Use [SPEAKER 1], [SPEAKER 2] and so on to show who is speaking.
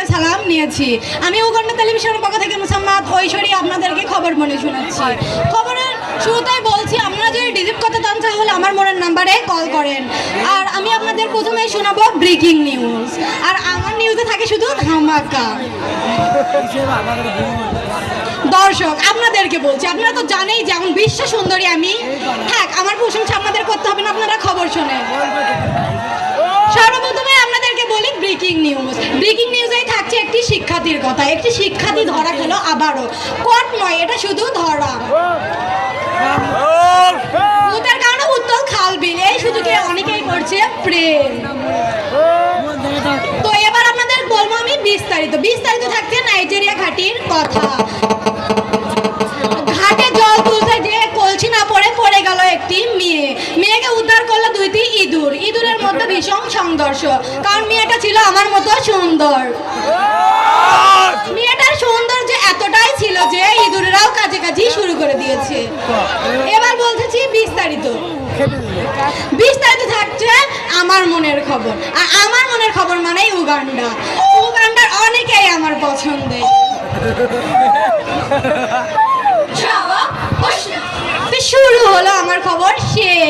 [SPEAKER 1] আপনাদের সালাম নিয়েছি। আমি উগান্ডা টেলিভিশনের পক্ষ থেকে মুসাম্মাদ ঐশ্বরী আপনাদেরকে খবর মনে শোনাচ্ছি। খবরের শুরুতেই বলছি, আপনারা যদি ডিজিট করতে চান তাহলে আমার মনের নাম্বারে কল করেন। আর আমি আপনাদের প্রথমেই শোনাবো ব্রেকিং নিউজ। আর আমার নিউজে থাকে শুধু ধামাকা। দর্শক, আপনাদেরকে বলছি, আপনারা তো জানেই যে বিশ্ব সুন্দরী আমি। হ্যাঁ আমার প্রশংসা আপনাদের করতে হবে না, আপনারা খবর শোনেন। শিক্ষার্থীর কথা। একটি শিক্ষার্থী ধরা খেলো আবারও। কট নয়, এটা শুধু ধরা। ভূতের কারণে উত্তল খাল বিল, এই সুযোগে অনেকেই করছে প্রেম। তো এবার আপনাদের বলব আমি বিস্তারিত। বিস্তারিত থাকছে নাইজেরিয়া ঘাটির কথা। দুইটি ইঁদুর। ইঁদুরের মধ্যে ভীষণ সংঘর্ষ। কারণ মেয়েটা ছিল আমার মতো সুন্দর। মেয়েটার সৌন্দর্য এতটাই ছিল যে ইঁদুরেরাও কাছাকাছি শুরু করে দিয়েছে। এবার বলতেছি বিস্তারিত। বিস্তারিত থাকছে আমার মনের খবর। আর আমার মনের খবর মানেই উগান্ডা। উগান্ডার অনেকেই আমার পছন্দের শুরু হলো আমার খবর শেষ।